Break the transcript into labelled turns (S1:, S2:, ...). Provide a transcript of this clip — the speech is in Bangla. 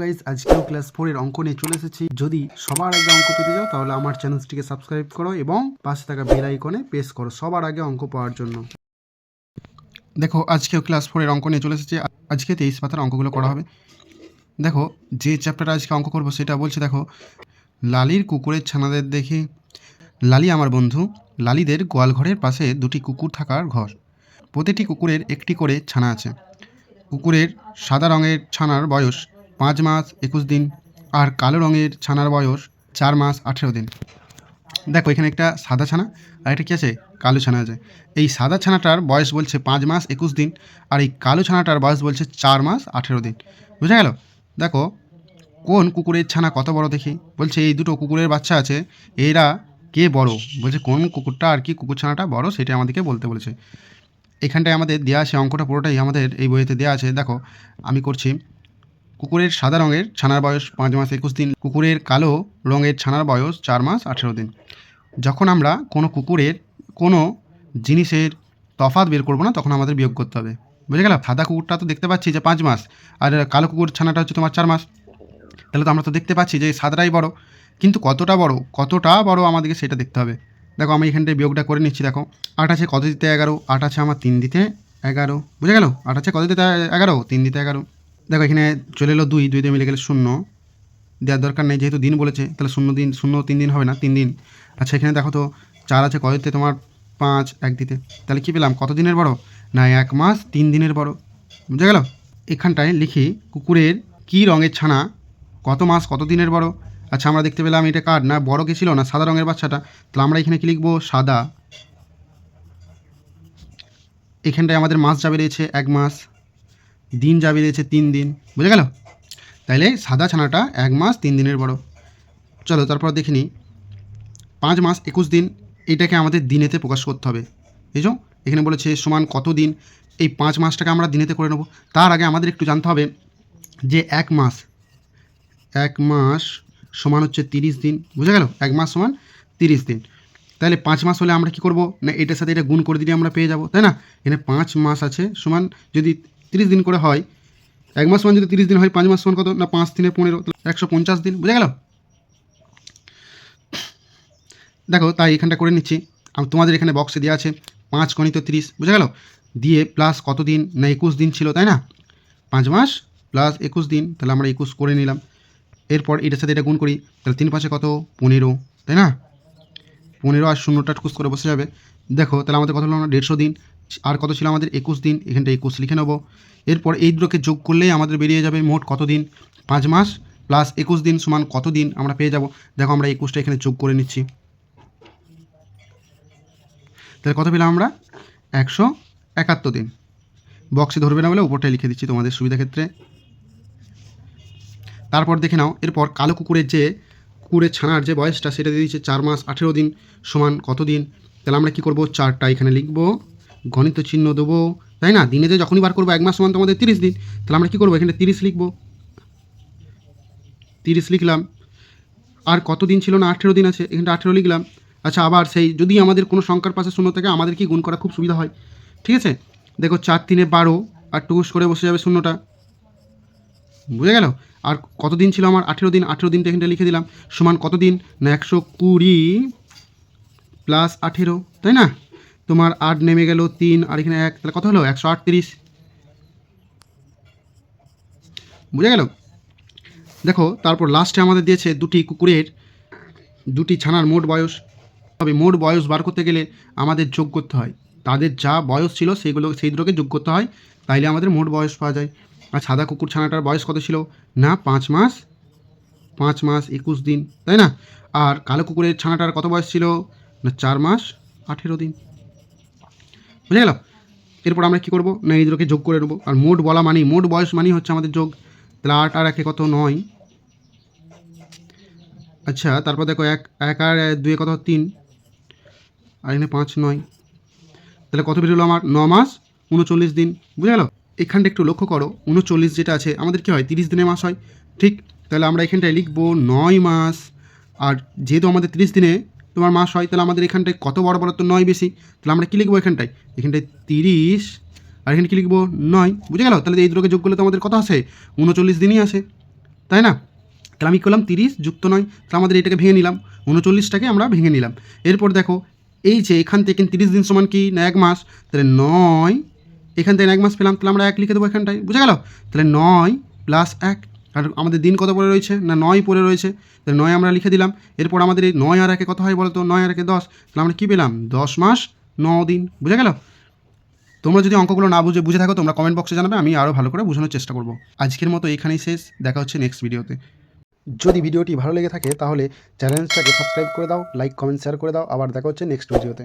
S1: গাইজ আজকেও ক্লাস ফোরের অঙ্ক নিয়ে চলে এসেছি। যদি সবার আগে অঙ্ক পেতে যাও তাহলে আমার চ্যানেলটিকে সাবস্ক্রাইব করো এবং পাশে থাকা বেল আইকনে প্রেস করো সবার আগে অঙ্ক পাওয়ার জন্য। দেখো, আজকেও ক্লাস ফোরের অঙ্ক নিয়ে চলে এসেছি। আজকে তেইশ পাতার অঙ্কগুলো করা হবে। দেখো, যে চ্যাপ্টার আজকে অঙ্ক করব সেটা বলছে, দেখো, লালির কুকুরের ছানাদের দেখে। লালি আমার বন্ধু। লালিদের গোয়ালঘরের পাশে দুটি কুকুর থাকার ঘর। প্রতিটি কুকুরের একটি করে ছানা আছে। কুকুরের সাদা রঙের ছানার বয়স পাঁচ মাস, একুশ দিন, আর কালো রঙের ছানার বয়স চার মাস, আঠেরো দিন। দেখো, এখানে একটা সাদা ছানা, আর একটা কী আছে? কালো ছানা আছে। এই সাদা ছানাটার বয়স বলছে পাঁচ মাস, একুশ দিন, আর এই কালো ছানাটার বয়স বলছে চার মাস, আঠেরো দিন। বুঝা গেল? দেখো, কোন কুকুরের ছানা কত বড় দেখি? বলছে এই দুটো কুকুরের বাচ্চা আছে, এরা কে বড়? বলছে কোন কুকুরটা আর কি কুকুর ছানাটা বড় সেটা আমাদেরকে বলতে বলেছে। এখানটায় আমাদের দেওয়া আছে, অঙ্কটা পুরোটাই আমাদের এই বইতে দেওয়া আছে। দেখো, আমি করছি। কুকুরের সাদা রঙের ছানার বয়স পাঁচ মাস একুশ দিন, কুকুরের কালো রঙের ছানার বয়স চার মাস আঠেরো দিন। যখন আমরা কোনো কুকুরের কোনো জিনিসের তফাৎ বের করব না, তখন আমাদের বিয়োগ করতে হবে। বুঝে গেল সাদা কুকুরটা তো দেখতে পাচ্ছি যে পাঁচ মাস, আর কালো কুকুর ছানাটা হচ্ছে তোমার চার মাস। তাহলে তো আমরা তো দেখতে পাচ্ছি যে সাদাটাই বড়। কিন্তু কতটা বড় কতটা বড় আমাদেরকে সেটা দেখতে হবে। দেখো, আমি এখানটায় বিয়োগটা করে নিচ্ছি, দেখো। আট আছে কত দিতে এগারো? আট আছে আমার তিন দিতে এগারো। বুঝে গেল? আট আছে কত দিতে এগারো? তিন দিতে এগারো। দেখো, এখানে চলে এলো দুই দুই দিয়ে মিলে গেলে শূন্য। দেওয়ার দরকার নেই, যেহেতু দিন বলেছে, তাহলে শূন্য দিন, শূন্য তিন দিন হবে না, তিন দিন। আচ্ছা এখানে দেখো তো, চার আছে কত দিতে তোমার? পাঁচ, এক দিতে। তাহলে কী পেলাম? কত দিনের বড়? না, এক মাস, তিন দিনের বড়। বুঝে গেল? এখানটায় লিখি, কুকুরের কী রঙের ছানা? কত মাস, কত দিনের বড়? আচ্ছা আমরা দেখতে পেলাম এটা কার? না, বড় কে ছিল? না, সাদা রঙের বাচ্চাটা। তাহলে আমরা এখানে কি লিখব? সাদা। এখানটায় আমাদের মাস যাবে রয়েছে এক মাস। দিন যাবে রয়েছে তিন দিন। বুঝে গেল? তাইলে সাদা ছানাটা এক মাস, তিন দিনের বড়। চলো, তারপর দেখে নিই। পাঁচ মাস, একুশ দিন, এটাকে আমাদের দিনেতে প্রকাশ করতে হবে। বুঝছ? এখানে বলেছে সমান কত দিন? এই পাঁচ মাসটাকে আমরা দিনেতে করে নেব। তার আগে আমাদের একটু জানতে হবে যে এক মাস এক মাস সমান হচ্ছে তিরিশ দিন। বুঝে গেল? এক মাস সমান তিরিশ দিন। তাহলে পাঁচ মাস হলে আমরা কি করব? না এটার সাথে এটা গুণ করে দিলে আমরা পেয়ে যাব, তাই না? এখানে পাঁচ মাস আছে সমান যদি তিরিশ দিন করে হয়। এক মাস সমান যদি তিরিশ দিন হয়, পাঁচ মাস সমান কত? না, পাঁচ দিনে পনেরো একশো পঞ্চাশ দিন। বুঝে গেল? দেখো, তাই এখানটা করে নিচ্ছি। তোমাদের এখানে বক্সে দেওয়া আছে, পাঁচ গণিত তিরিশ। বুঝে গেল? দিয়ে প্লাস কত দিন? না, একুশ দিন ছিল, তাই না? পাঁচ মাস প্লাস একুশ দিন, তাহলে আমরা একুশ করে নিলাম। এরপর এটার সাথে এটা গুণ করি, তাহলে তিন পাঁচে কত? পনেরো, তাই না? পনেরো আর শূন্যটা টুকুস করে বসে যাবে। দেখো, তাহলে আমাদের কত হলো? না, দেড়শো দিন। আর কত ছিল আমাদের একুশ দিন? এখানটা একুশ লিখে নেব। এরপর এই দুটোকে যোগ করলেই আমাদের বেরিয়ে যাবে মোট কত দিন? পাঁচ মাস প্লাস একুশ দিন সমান কত দিন? আমরা পেয়ে যাব। দেখো আমরা একুশটা এখানে যোগ করে নিচ্ছি। তাহলে কত পেলাম আমরা? একশো একাত্তর দিন। বক্সে ধরবে না বলে উপরটায় লিখে দিচ্ছি তোমাদের সুবিধা ক্ষেত্রে। তারপর দেখে নাও, এরপর কালো কুকুরের যে কুকুরের ছানার যে বয়সটা, সেটা দিয়ে দিচ্ছে চার মাস আঠেরো দিন সমান কত দিন? তাহলে আমরা কী করব? চারটা এখানে লিখব। গণিত চিহ্ন দেবো। তাই না? দিনেতে যখনই বার করব, এক মাস সমান তোমাদের তিরিশ দিন। তাহলে আমরা কী করব? এখানে তিরিশ লিখব। তিরিশ লিখলাম। আর কত দিন ছিল না? আঠেরো দিন আছে। এখানটা আঠেরো লিখলাম। আচ্ছা আবার সেই যদি আমাদের কোনো সংখ্যার পাশে শূন্য থাকে, আমাদের কি গুণ করা খুব সুবিধা হয়? ঠিক আছে? দেখো, চার তিনে বারো, আর টুকুস করে বসে যাবে শূন্যটা। বুঝে গেল? আর কত দিন ছিল আমার? আঠেরো দিন। আঠেরো দিনটা এখানটা লিখে দিলাম। সমান কত দিন না, একশো কুড়ি প্লাস আঠেরো। তাই না? তোমার আট নেমে গেল তিন, আর এখানে এক, তাহলে কত হলো? একশো আটত্রিশ। বুঝে গেল? দেখো, তারপর লাস্টে আমাদের দিয়েছে দুটি কুকুরের, দুটি ছানার মোট বয়স। তবে মোট বয়স বার করতে গেলে আমাদের যোগ করতে হয়। তাদের যা বয়স ছিল সেগুলো, সেই দুটোকে যোগ করতে হয়। তাইলে আমাদের মোট বয়স পাওয়া যায়। আর সাদা কুকুর ছানাটার বয়স কত ছিল? না, পাঁচ মাস। পাঁচ মাস একুশ দিন, তাই না? আর কালো কুকুরের ছানাটার কত বয়স ছিল? না, চার মাস। আঠেরো দিন। বুঝে গেল? এরপর আমরা কী করব? না, এই দুটোকে যোগ করে নেব। আর মোট বলা মানেই, মোট বয়স মানেই হচ্ছে আমাদের যোগ। তাহলে আট আর একে কত? নয়। আচ্ছা তারপর দেখো, এক এক আর দুয়ে কত? তিন। আর এখানে পাঁচ, নয়। তাহলে কত বেরোলো আমার? ন মাস, উনচল্লিশ দিন। বুঝে গেল? এখানটা একটু লক্ষ্য করো, উনচল্লিশ যেটা আছে, আমাদের কী হয়? তিরিশ দিনের মাস হয়। ঠিক? তাহলে আমরা এখানটায় লিখব নয় মাস। আর যেহেতু আমাদের তিরিশ দিনে তোমার মাস হয়, তাহলে আমাদের এখানটায় কত বড় বড়? তো নয় বেশি। তাহলে আমরা কী লিখব এখানটায়? এখানটায় তিরিশ, আর এখানে কী লিখব? নয়। বুঝে গেল? তাহলে এই দুটোকে যোগ করলে তো আমাদের কত আসে? উনচল্লিশ দিনই আসে। তাই না? তাহলে আমি করলাম? তিরিশ যুক্ত নয়। তাহলে আমাদের এটাকে ভেঙে নিলাম। উনচল্লিশটাকে আমরা ভেঙে নিলাম। এরপর দেখো, এই যে এখান থেকে তিরিশ দিন সমান কি? না, এক মাস। তাহলে নয়। এখান থেকে এক মাস পেলাম। তাহলে আমরা এক লিখে দেবো এখানটায়। বুঝে গেল? তাহলে নয় প্লাস এক আর আমাদের দিন কত পড়ে রয়েছে? না, নয় পড়ে রয়েছে। তাহলে নয় আমরা লিখে দিলাম। এরপর আমাদের এই নয় আর একে কত হয় বলো তো নয় আর একে দশ। তাহলে আমরা কী পেলাম? দশ মাস, ন দিন। বুঝে গেল? তোমরা যদি অঙ্কগুলো না বুঝে বুঝে থাকো, তোমরা কমেন্ট বক্সে জানাবে, আমি আরও ভালো করে বোঝানোর চেষ্টা করব। আজকের মতো এখানেই শেষ। দেখা হচ্ছে নেক্সট ভিডিওতে যদি ভিডিওটি ভালো লেগে থাকে, তাহলে চ্যানেলটাকে সাবস্ক্রাইব করে দাও লাইক কমেন্ট শেয়ার করে দাও। আবার দেখা হচ্ছে নেক্সট ভিডিওতে